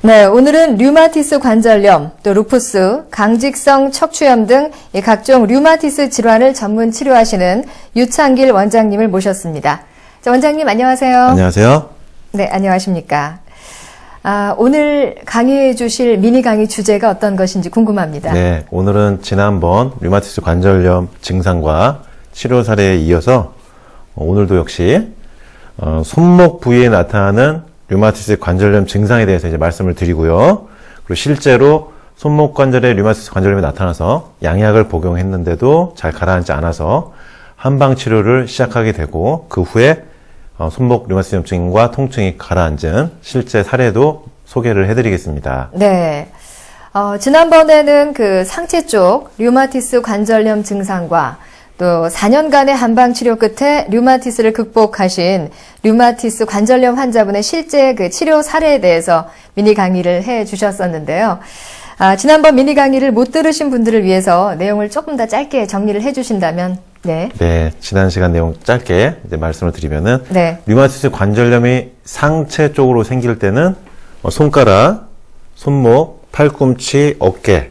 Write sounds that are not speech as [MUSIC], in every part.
네, 오늘은 류마티스 관절염, 또 루푸스, 강직성 척추염 등이 각종 류마티스 질환을 전문 치료하시는 유창길 원장님을 모셨습니다. 자, 원장님 안녕하세요. 안녕하세요. 네, 안녕하십니까. 아, 오늘 강의해 주실 미니 강의 주제가 어떤 것인지 궁금합니다. 네, 오늘은 지난번 류마티스 관절염 증상과 치료 사례에 이어서 어, 오늘도 역시 어, 손목 부위에 나타나는 류마티스 관절염 증상에 대해서 이제 말씀을 드리고요. 그리고 실제로 손목 관절에 류마티스 관절염이 나타나서 양약을 복용했는데도 잘 가라앉지 않아서 한방 치료를 시작하게 되고 그 후에 어, 손목 류마티스 염증과 통증이 가라앉은 실제 사례도 소개를 해드리겠습니다. 네. 어, 지난번에는 그 상체 쪽 류마티스 관절염 증상과 또 4년간의 한방 치료 끝에 류마티스를 극복하신 류마티스 관절염 환자분의 실제 그 치료 사례에 대해서 미니 강의를 해 주셨었는데요. 아, 지난번 미니 강의를 못 들으신 분들을 위해서 내용을 조금 더 짧게 정리를 해 주신다면, 네. 네, 지난 시간 내용 짧게 이제 말씀을 드리면은 네. 류마티스 관절염이 상체 쪽으로 생길 때는 어, 손가락, 손목, 팔꿈치, 어깨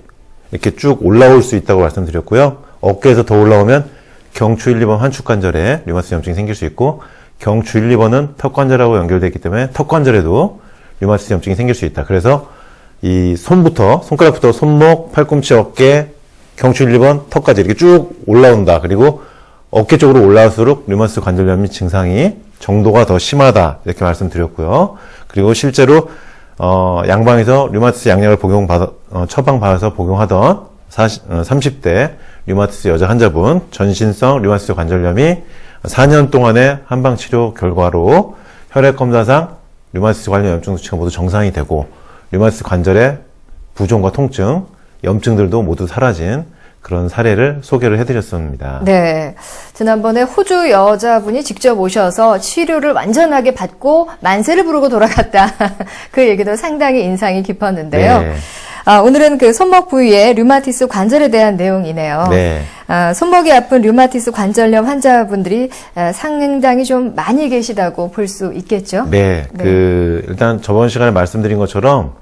이렇게 쭉 올라올 수 있다고 말씀드렸고요. 어깨에서 더 올라오면 경추 1, 2번 환축관절에 류마티스 염증이 생길 수 있고 경추 1, 2번은 턱관절하고 연결되어 있기 때문에 턱관절에도 류마티스 염증이 생길 수 있다. 그래서 이 손부터 손가락부터 손목, 팔꿈치, 어깨, 경추 1, 2번 턱까지 이렇게 쭉 올라온다. 그리고 어깨 쪽으로 올라갈수록 류마티스 관절염 증상이 정도가 더 심하다. 이렇게 말씀드렸고요. 그리고 실제로 어, 양방에서 류마티스 양약을 복용 받아, 어, 처방 받아서 복용하던 40, 어, 30대 류마티스 여자 환자분 전신성 류마티스 관절염이 4년 동안의 한방 치료 결과로 혈액 검사상 류마티스 관련 염증 수치가 모두 정상이 되고 류마티스 관절의 부종과 통증, 염증들도 모두 사라진 그런 사례를 소개를 해드렸습니다. 네. 지난번에 호주 여자분이 직접 오셔서 치료를 완전하게 받고 만세를 부르고 돌아갔다. [LAUGHS] 그 얘기도 상당히 인상이 깊었는데요. 네. 아, 오늘은 그 손목 부위의 류마티스 관절에 대한 내용이네요. 네. 아, 손목이 아픈 류마티스 관절염 환자분들이 아, 상당히 좀 많이 계시다고 볼 수 있겠죠? 네, 그 일단 저번 시간에 말씀드린 것처럼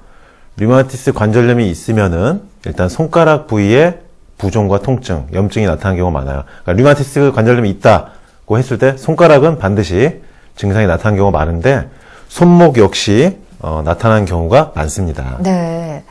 류마티스 관절염이 있으면은 일단 손가락 부위에 부종과 통증, 염증이 나타나는 경우가 많아요. 그러니까 류마티스 관절염이 있다고 했을 때 손가락은 반드시 증상이 나타나는 경우가 많은데 손목 역시 어, 나타나는 경우가 많습니다. 네.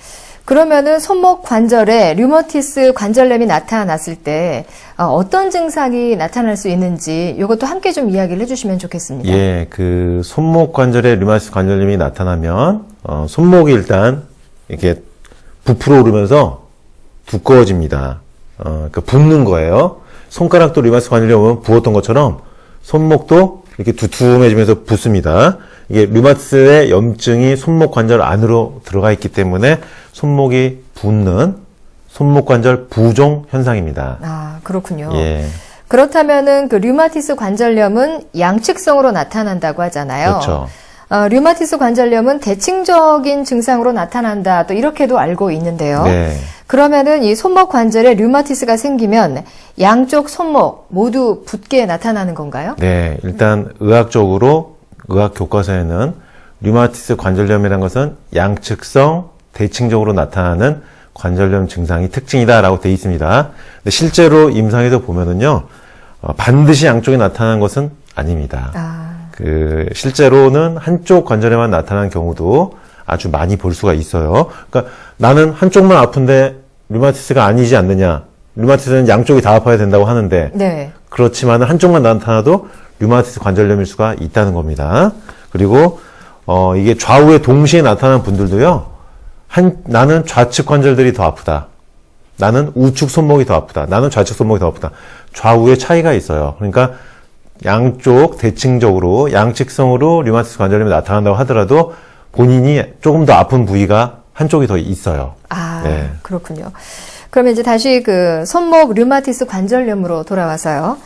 그러면은 손목 관절에 류마티스 관절염이 나타났을 때 어, 떤 증상이 나타날 수 있는지 이것도 함께 좀 이야기를 해주시면 좋겠습니다. 예, 그 손목 관절에 류마티스 관절염이 나타나면 어, 손목이 일단 이렇게 부풀어 오르면서 두꺼워집니다. 어, 그러니까 붓는 거예요. 손가락도 류마티스 관절염 오면 부었던 것처럼 손목도 이렇게 두툼해지면서 붓습니다. 이게 류마티스의 염증이 손목 관절 안으로 들어가 있기 때문에 손목이 붓는 손목 관절 부종 현상입니다. 아 그렇군요. 예, 그렇다면은 그 류마티스 관절염은 양측성으로 나타난다고 하잖아요. 그렇죠. 어, 류마티스 관절염은 대칭적인 증상으로 나타난다. 또 이렇게도 알고 있는데요. 네. 그러면은 이 손목 관절에 류마티스가 생기면 양쪽 손목 모두 붓게 나타나는 건가요? 네, 일단 의학적으로 의학 교과서에는 류마티스 관절염이라는 것은 양측성 대칭적으로 나타나는 관절염 증상이 특징이다라고 되어 있습니다. 근데 실제로 임상에서 보면은요, 어, 반드시 양쪽이 나타나는 것은 아닙니다. 아, 그 실제로는 한쪽 관절에만 나타나는 경우도 아주 많이 볼 수가 있어요. 그러니까 나는 한쪽만 아픈데 류마티스가 아니지 않느냐? 류마티스는 양쪽이 다 아파야 된다고 하는데 네. 그렇지만 한쪽만 나타나도 류마티스 관절염일 수가 있다는 겁니다. 그리고 어 이게 좌우에 동시에 나타나는 분들도요. 한 나는 좌측 관절들이 더 아프다. 나는 우측 손목이 더 아프다. 나는 좌측 손목이 더 아프다. 좌우의 차이가 있어요. 그러니까 양쪽 대칭적으로 양측성으로 류마티스 관절염이 나타난다고 하더라도 본인이 조금 더 아픈 부위가 한쪽이 더 있어요. 아, 네. 그렇군요. 그러면 이제 다시 그 손목 류마티스 관절염으로 돌아와서요.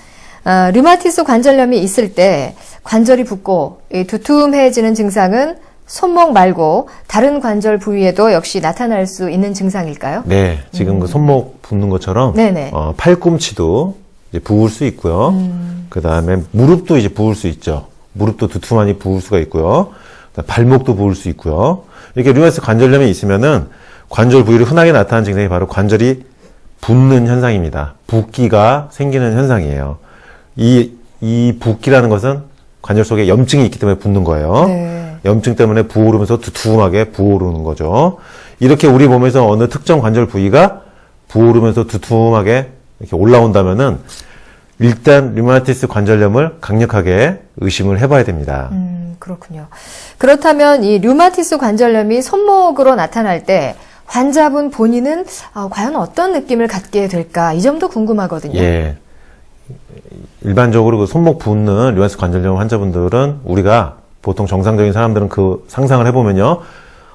아, 류마티스 관절염이 있을 때 관절이 붓고 이 두툼해지는 증상은 손목 말고 다른 관절 부위에도 역시 나타날 수 있는 증상일까요? 네, 지금 그 손목 붓는 것처럼. 어, 팔꿈치도 이제 부을 수 있고요. 그 다음에 무릎도 이제 부을 수 있죠. 무릎도 두툼하니 부을 수가 있고요. 발목도 부을 수 있고요. 이렇게 류마티스 관절염이 있으면은 관절 부위로 흔하게 나타나는 증상이 바로 관절이 붓는 현상입니다. 붓기가 생기는 현상이에요. 이, 이 붓기라는 것은 관절 속에 염증이 있기 때문에 붓는 거예요. 네. 염증 때문에 부어오르면서 두툼하게 부어오르는 거죠. 이렇게 우리 몸에서 어느 특정 관절 부위가 부어오르면서 두툼하게 이렇게 올라온다면은 일단 류마티스 관절염을 강력하게 의심을 해봐야 됩니다. 음, 그렇군요. 그렇다면 이 류마티스 관절염이 손목으로 나타날 때 환자분 본인은 어, 과연 어떤 느낌을 갖게 될까? 이 점도 궁금하거든요. 예. 일반적으로 그 손목 붓는 류마티스 관절염 환자분들은 우리가 보통 정상적인 사람들은 그 상상을 해보면요.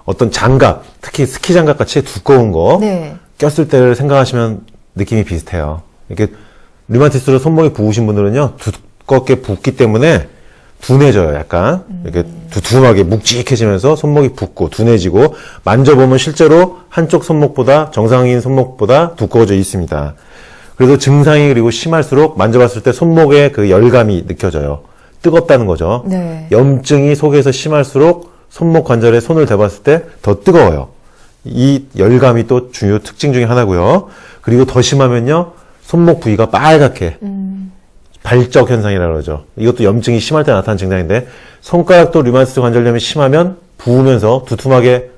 어떤 장갑, 특히 스키 장갑 같이 두꺼운 거 네. 꼈을 때를 생각하시면 느낌이 비슷해요. 이렇게 류마티스로 손목이 부으신 분들은요 두껍게 붓기 때문에 둔해져요. 약간 이렇게 두툼하게 묵직해지면서 손목이 붓고 둔해지고 만져보면 실제로 한쪽 손목보다 정상인 손목보다 두꺼워져 있습니다. 그래서 증상이 그리고 심할수록 만져봤을 때 손목에 그 열감이 느껴져요. 뜨겁다는 거죠. 네. 염증이 속에서 심할수록 손목 관절에 손을 대봤을 때 더 뜨거워요. 이 열감이 또 중요 특징 중에 하나고요. 그리고 더 심하면요. 손목 부위가 빨갛게 발적 현상이라고 그러죠. 이것도 염증이 심할 때 나타나는 증상인데 손가락도 류마티스 관절염이 심하면 부으면서 두툼하게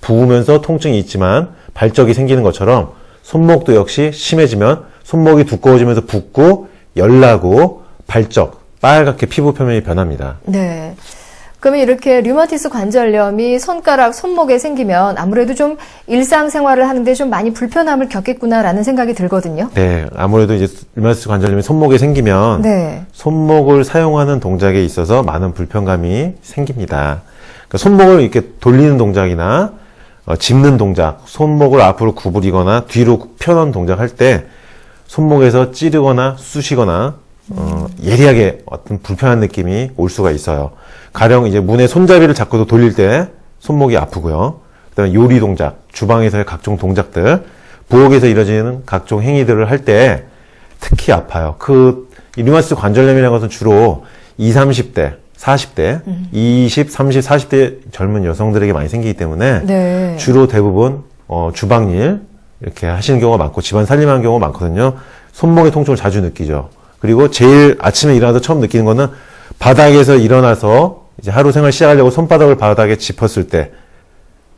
부으면서 통증이 있지만 발적이 생기는 것처럼 손목도 역시 심해지면 손목이 두꺼워지면서 붓고 열나고 발적 빨갛게 피부 표면이 변합니다. 네. 그러면 이렇게 류마티스 관절염이 손가락, 손목에 생기면 아무래도 좀 일상생활을 하는데 좀 많이 불편함을 겪겠구나라는 생각이 들거든요. 네, 아무래도 이제 류마티스 관절염이 손목에 생기면 네. 손목을 사용하는 동작에 있어서 많은 불편감이 생깁니다. 그러니까 손목을 이렇게 돌리는 동작이나 어, 짚는 동작, 손목을 앞으로 구부리거나 뒤로 펴는 동작 할 때 손목에서 찌르거나 쑤시거나 어, 예리하게 어떤 불편한 느낌이 올 수가 있어요. 가령 이제 문의 손잡이를 잡고도 돌릴 때 손목이 아프고요. 그다음에 요리 동작, 주방에서의 각종 동작들, 부엌에서 이루어지는 각종 행위들을 할 때 특히 아파요. 그, 이 류마티스 관절염이라는 것은 주로 20, 30대, 40대, 20, 30, 40대 젊은 여성들에게 많이 생기기 때문에 네. 주로 대부분 어, 주방일 이렇게 하시는 경우가 많고 집안 살림하는 경우가 많거든요. 손목의 통증을 자주 느끼죠. 그리고 제일 아침에 일어나서 처음 느끼는 거는 바닥에서 일어나서 이제 하루 생활 시작하려고 손바닥을 바닥에 짚었을 때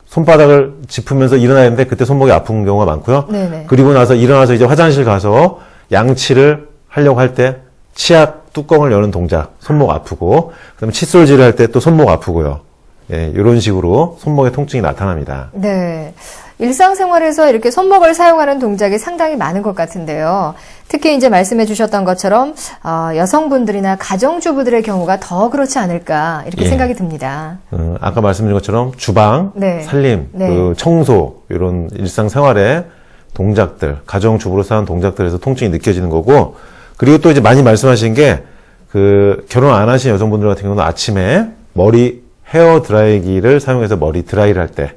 손바닥을 짚으면서 일어나는데 그때 손목이 아픈 경우가 많고요. 네네. 그리고 나서 일어나서 이제 화장실 가서 양치를 하려고 할 때 치약 뚜껑을 여는 동작 손목 아프고 그다음에 칫솔질을 할 때 또 손목 아프고요. 예, 이런 식으로 손목에 통증이 나타납니다. 네. 일상생활에서 이렇게 손목을 사용하는 동작이 상당히 많은 것 같은데요. 특히 이제 말씀해 주셨던 것처럼 어, 여성분들이나 가정주부들의 경우가 더 그렇지 않을까 이렇게 예. 생각이 듭니다. 음, 아까 말씀드린 것처럼 주방, 네. 살림, 네. 그 청소 이런 일상생활의 동작들, 가정주부로서 하는 동작들에서 통증이 느껴지는 거고 그리고 또 이제 많이 말씀하신 게 그 결혼 안 하신 여성분들 같은 경우는 아침에 머리 헤어 드라이기를 사용해서 머리 드라이를 할 때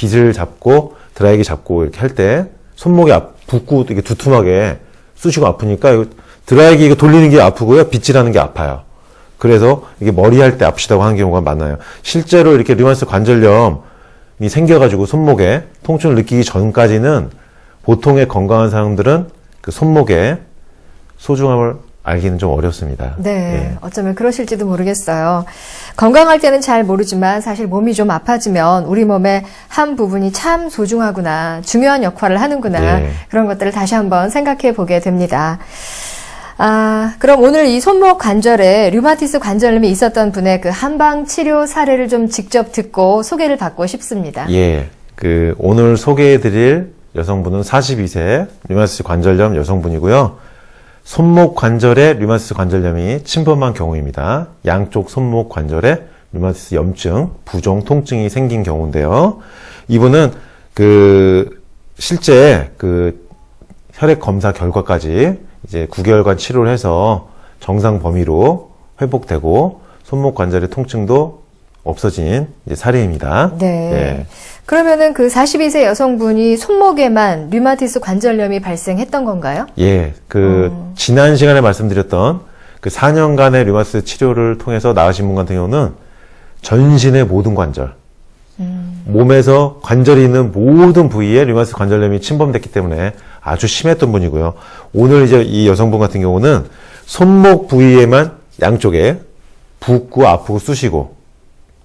빗을 잡고 드라이기 잡고 이렇게 할 때 손목이 아, 붓고 이게 두툼하게 쑤시고 아프니까 이거 드라이기 이거 돌리는 게 아프고요. 빗질하는 게 아파요. 그래서 이게 머리 할 때 아프시다고 하는 경우가 많아요. 실제로 이렇게 류마티스 관절염이 생겨가지고 손목에 통증을 느끼기 전까지는 보통의 건강한 사람들은 그 손목에 소중함을 알기는 좀 어렵습니다. 네, 예. 어쩌면 그러실지도 모르겠어요. 건강할 때는 잘 모르지만 사실 몸이 좀 아파지면 우리 몸의 한 부분이 참 소중하구나, 중요한 역할을 하는구나, 예. 그런 것들을 다시 한번 생각해 보게 됩니다. 아, 그럼 오늘 이 손목 관절에 류마티스 관절염이 있었던 분의 그 한방 치료 사례를 좀 직접 듣고 소개를 받고 싶습니다. 예. 그 오늘 소개해 드릴 여성분은 42세 류마티스 관절염 여성분이고요. 손목 관절에 류마티스 관절염이 침범한 경우입니다. 양쪽 손목 관절에 류마티스 염증, 부종 통증이 생긴 경우인데요. 이분은 그 실제 그 혈액 검사 결과까지 이제 9개월간 치료를 해서 정상 범위로 회복되고 손목 관절의 통증도 없어진 이제 사례입니다. 네. 예. 그러면은 그 42세 여성분이 손목에만 류마티스 관절염이 발생했던 건가요? 예, 그 지난 시간에 말씀드렸던 그 4년간의 류마티스 치료를 통해서 나으신 분 같은 경우는 전신의 모든 관절. 몸에서 관절이 있는 모든 부위에 류마티스 관절염이 침범됐기 때문에 아주 심했던 분이고요. 오늘 이제 이 여성분 같은 경우는 손목 부위에만 양쪽에 붓고 아프고 쑤시고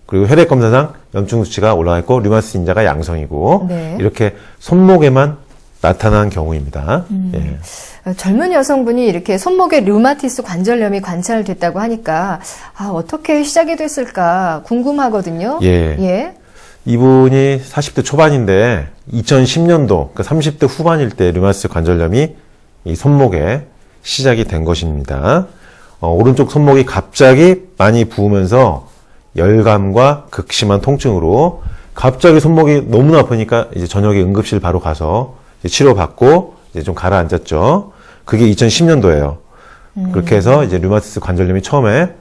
그리고 혈액 검사상 염증 수치가 올라가 있고 류마티스 인자가 양성이고 네. 이렇게 손목에만 나타난 경우입니다. 예. 어, 젊은 여성분이 이렇게 손목에 류마티스 관절염이 관찰됐다고 하니까 아, 어떻게 시작이 됐을까 궁금하거든요. 예. 예. 이분이 40대 초반인데 2010년도 그러니까 30대 후반일 때 류마티스 관절염이 이 손목에 시작이 된 것입니다. 어, 오른쪽 손목이 갑자기 많이 부으면서 열감과 극심한 통증으로 갑자기 손목이 너무나 아프니까 이제 저녁에 응급실 바로 가서 치료받고 이제 좀 가라앉았죠. 그게 2010년도예요. 그렇게 해서 이제 류마티스 관절염이 처음에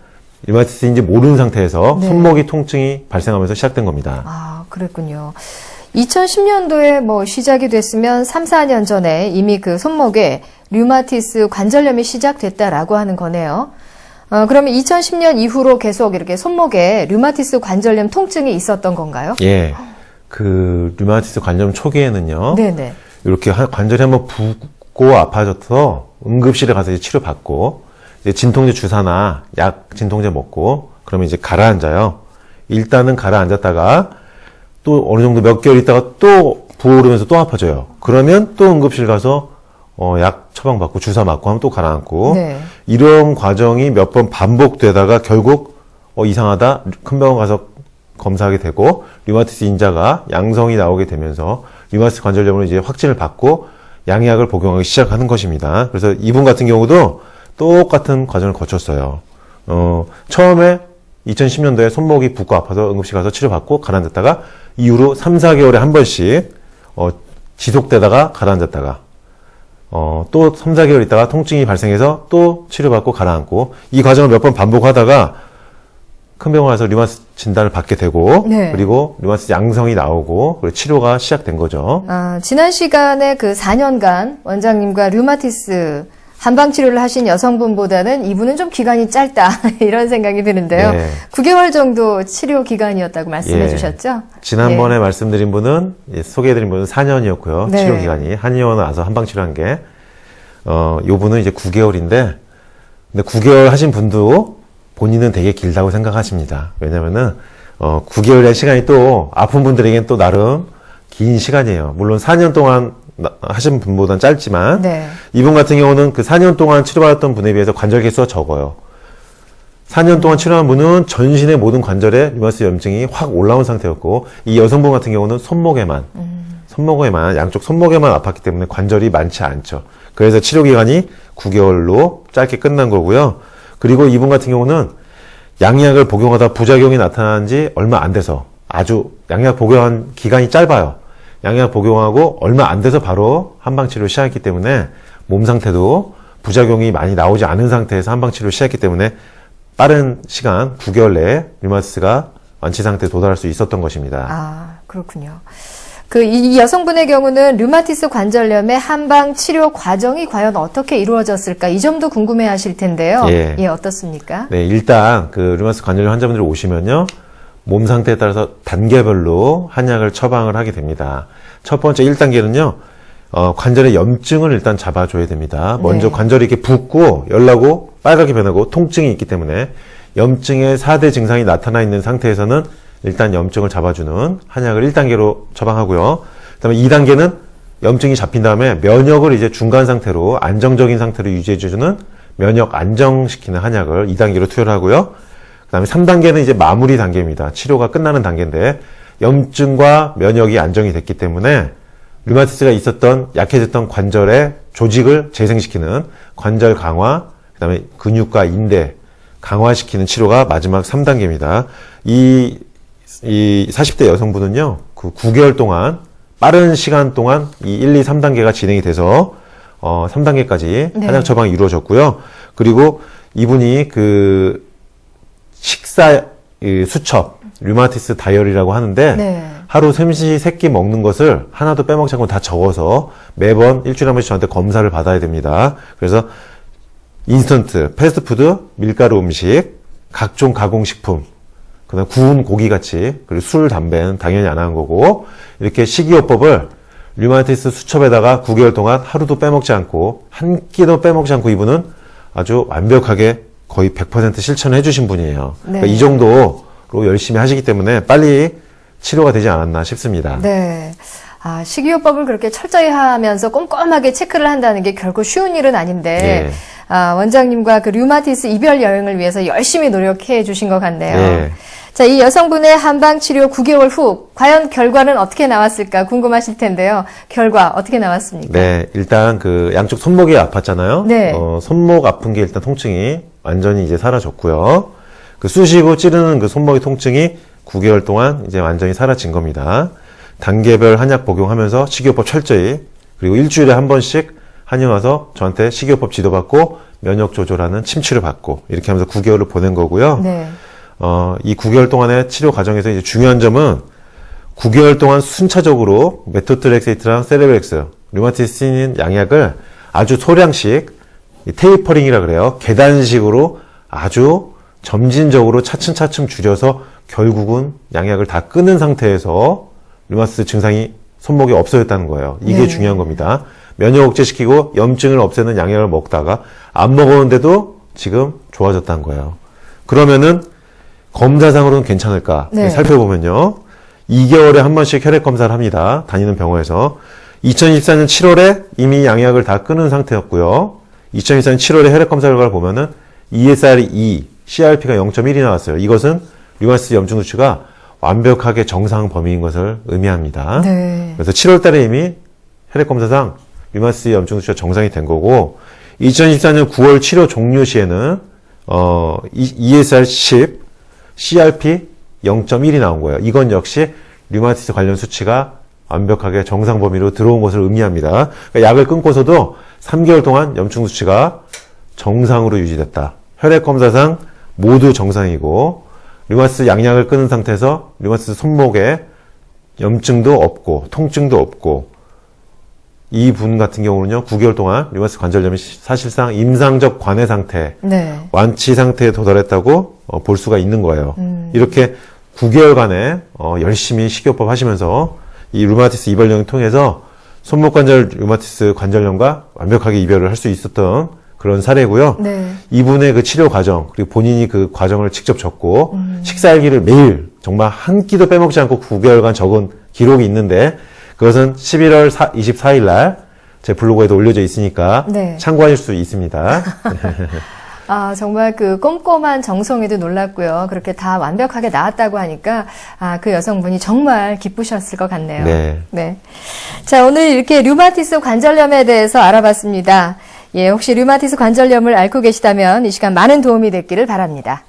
류마티스인지 모르는 상태에서 네. 손목이 통증이 발생하면서 시작된 겁니다. 아, 그랬군요. 2010년도에 뭐 시작이 됐으면 3, 4년 전에 이미 그 손목에 류마티스 관절염이 시작됐다라고 하는 거네요. 어, 그러면 2010년 이후로 계속 이렇게 손목에 류마티스 관절염 통증이 있었던 건가요? 예. 그 류마티스 관절염 초기에는요. 네네. 이렇게 한- 관절이 한번 붓고 아파져서 응급실에 가서 이제 치료 받고 이제 진통제 주사나 약 진통제 먹고 그러면 이제 가라앉아요. 일단은 가라앉았다가 또 어느 정도 몇 개월 있다가 또 부어오르면서 또 아파져요. 그러면 또 응급실 가서 어, 약 처방받고 주사 맞고 하면 또 가라앉고 네. 이런 과정이 몇 번 반복되다가 결국 어, 이상하다 큰 병원 가서 검사하게 되고 류마티스 인자가 양성이 나오게 되면서 류마티스 관절염으로 이제 확진을 받고 양약을 복용하기 시작하는 것입니다. 그래서 이분 같은 경우도 똑같은 과정을 거쳤어요. 어, 처음에 2010년도에 손목이 붓고 아파서 응급실 가서 치료받고 가라앉았다가 이후로 3, 4개월에 한 번씩 어, 지속되다가 가라앉았다가 어, 또 3, 4개월 있다가 통증이 발생해서 또 치료받고 가라앉고 이 과정을 몇 번 반복하다가 큰 병원 가서 류마티스 진단을 받게 되고 네. 그리고 류마티스 양성이 나오고 그리고 치료가 시작된 거죠. 아, 지난 시간에 그 4년간 원장님과 류마티스 한방 치료를 하신 여성분보다는 이분은 좀 기간이 짧다 [LAUGHS] 이런 생각이 드는데요. 네. 9개월 정도 치료 기간이었다고 말씀해 예. 주셨죠? 지난번에 말씀드린 분은 예, 소개해 드린 분은 4년이었고요. 네. 치료 기간이 한의원 와서 한방 치료한 게 어, 요 분은 이제 9개월인데 근데 9개월 하신 분도 본인은 되게 길다고 생각하십니다. 왜냐면은 어, 9개월의 시간이 또 아픈 분들에겐 또 나름 긴 시간이에요. 물론 4년 동안 나- 하신 분보다는 짧지만 네. 이분 같은 경우는 그 4년 동안 치료받았던 분에 비해서 관절 개수가 적어요. 4년 동안 치료한 분은 전신의 모든 관절에 류마티스 염증이 확 올라온 상태였고 이 여성분 같은 경우는 손목에만 손목에만 양쪽 손목에만 아팠기 때문에 관절이 많지 않죠. 그래서 치료 기간이 9개월로 짧게 끝난 거고요. 그리고 이분 같은 경우는 양약을 복용하다 부작용이 나타난 지 얼마 안 돼서 아주 양약 복용한 기간이 짧아요. 양약 복용하고 얼마 안 돼서 바로 한방 치료 시작했기 때문에 몸 상태도 부작용이 많이 나오지 않은 상태에서 한방 치료 시작했기 때문에 빠른 시간 9개월 내에 류마티스가 완치 상태에 도달할 수 있었던 것입니다. 아, 그렇군요. 그이 여성분의 경우는 류마티스 관절염의 한방 치료 과정이 과연 어떻게 이루어졌을까 이 점도 궁금해 하실 텐데요. 예. 어떻습니까? 네, 일단 그 류마티스 관절염 환자분들 오시면요. 몸 상태에 따라서 단계별로 한약을 처방을 하게 됩니다. 첫 번째 1단계는요. 어, 관절의 염증을 일단 잡아줘야 됩니다. 먼저 네. 관절이 이렇게 붓고 열나고 빨갛게 변하고 통증이 있기 때문에 염증의 4대 증상이 나타나 있는 상태에서는 일단 염증을 잡아주는 한약을 1단계로 처방하고요. 그다음에 2단계는 염증이 잡힌 다음에 면역을 이제 중간 상태로 안정적인 상태로 유지해주는 면역 안정시키는 한약을 2단계로 투여를 하고요. 그 다음에 3단계는 이제 마무리 단계입니다. 치료가 끝나는 단계인데 염증과 면역이 안정이 됐기 때문에 류마티스가 있었던 약해졌던 관절의 조직을 재생시키는 관절 강화, 그 다음에 근육과 인대 강화시키는 치료가 마지막 3단계입니다. 이, 이 40대 여성분은요, 그 9개월 동안 빠른 시간 동안 이 1, 2, 3단계가 진행이 돼서 어, 3단계까지 네. 한약 처방이 이루어졌고요. 그리고 이분이 그 식사 이 수첩, 류마티스 다이어리라고 하는데 네. 하루 샘시 세끼 먹는 것을 하나도 빼먹지 않고 다 적어서 매번 일주일에 한 번씩 저한테 검사를 받아야 됩니다. 그래서 인스턴트, 패스트푸드, 밀가루 음식, 각종 가공식품, 그 그다음 구운 고기 같이 그리고 술 담배는 당연히 안 하는 거고 이렇게 식이요법을 류마티스 수첩에다가 9개월 동안 하루도 빼먹지 않고 한 끼도 빼먹지 않고 이분은 아주 완벽하게 거의 100% 실천을 해주신 분이에요. 그러니까 네. 이 정도로 열심히 하시기 때문에 빨리 치료가 되지 않았나 싶습니다. 네. 아, 식이요법을 그렇게 철저히 하면서 꼼꼼하게 체크를 한다는 게 결코 쉬운 일은 아닌데, 예. 아, 원장님과 그 류마티스 이별 여행을 위해서 열심히 노력해 주신 것 같네요. 예. 자, 이 여성분의 한방 치료 9개월 후, 과연 결과는 어떻게 나왔을까 궁금하실 텐데요. 결과 어떻게 나왔습니까? 네, 일단 그 양쪽 손목이 아팠잖아요. 네. 어, 손목 아픈 게 일단 통증이 완전히 이제 사라졌고요. 그 쑤시고 찌르는 그 손목의 통증이 9개월 동안 이제 완전히 사라진 겁니다. 단계별 한약 복용하면서 식이요법 철저히 그리고 일주일에 한 번씩 한의 와서 저한테 식이요법 지도받고 면역 조절하는 침치를 받고 이렇게 하면서 9개월을 보낸 거고요. 네. 어, 이 9개월 동안의 치료 과정에서 이제 중요한 점은 9개월 동안 순차적으로 메토트렉세이트랑 세레브렉스, 류마티스인 양약을 아주 소량씩 이 테이퍼링이라 그래요. 계단식으로 아주 점진적으로 차츰차츰 줄여서 결국은 양약을 다 끊은 상태에서 류마티스 증상이 손목이 없어졌다는 거예요. 이게 네. 중요한 겁니다. 면역 억제시키고 염증을 없애는 양약을 먹다가 안 먹었는데도 지금 좋아졌다는 거예요. 그러면은 검사상으로는 괜찮을까 네. 살펴보면요. 2개월에 한 번씩 혈액 검사를 합니다. 다니는 병원에서. 2024년 7월에 이미 양약을 다 끊은 상태였고요. 2024년 7월에 혈액 검사 결과를 보면은 ESR이 2, CRP가 0.1이 나왔어요. 이것은 류마티스 염증 수치가 완벽하게 정상 범위인 것을 의미합니다. 네. 그래서 7월 달에 이미 혈액 검사상 류마티스 염증 수치가 정상이 된 거고 2024년 9월 치료 종료 시에는 어 ESR 10, CRP 0.1이 나온 거예요. 이건 역시 류마티스 관련 수치가 완벽하게 정상 범위로 들어온 것을 의미합니다. 그러니까 약을 끊고서도 3개월 동안 염증 수치가 정상으로 유지됐다. 혈액 검사상 모두 정상이고 류마티스 양약을 끊은 상태에서 류마티스 손목에 염증도 없고 통증도 없고 이 분 같은 경우는요 9개월 동안 류마티스 관절염이 시- 사실상 임상적 관해 상태 네. 완치 상태에 도달했다고 어, 볼 수가 있는 거예요. 음. 이렇게 9개월간에 어, 열심히 식이요법 하시면서 이 류마티스 이별령을 통해서 손목 관절 류마티스 관절염과 완벽하게 이별을 할 수 있었던 그런 사례고요. 네. 이분의 그 치료 과정 그리고 본인이 그 과정을 직접 적고 음. 식사일기를 매일 정말 한 끼도 빼먹지 않고 9개월간 적은 기록이 있는데 그것은 11월 24일 날 제 블로그에도 올려져 있으니까 네. 참고하실 수 있습니다. [LAUGHS] 아, 정말 그 꼼꼼한 정성에도 놀랐고요. 그렇게 다 완벽하게 나았다고 하니까, 아, 그 여성분이 정말 기쁘셨을 것 같네요. 네. 네. 자, 오늘 이렇게 류마티스 관절염에 대해서 알아봤습니다. 예, 혹시 류마티스 관절염을 앓고 계시다면 이 시간 많은 도움이 됐기를 바랍니다.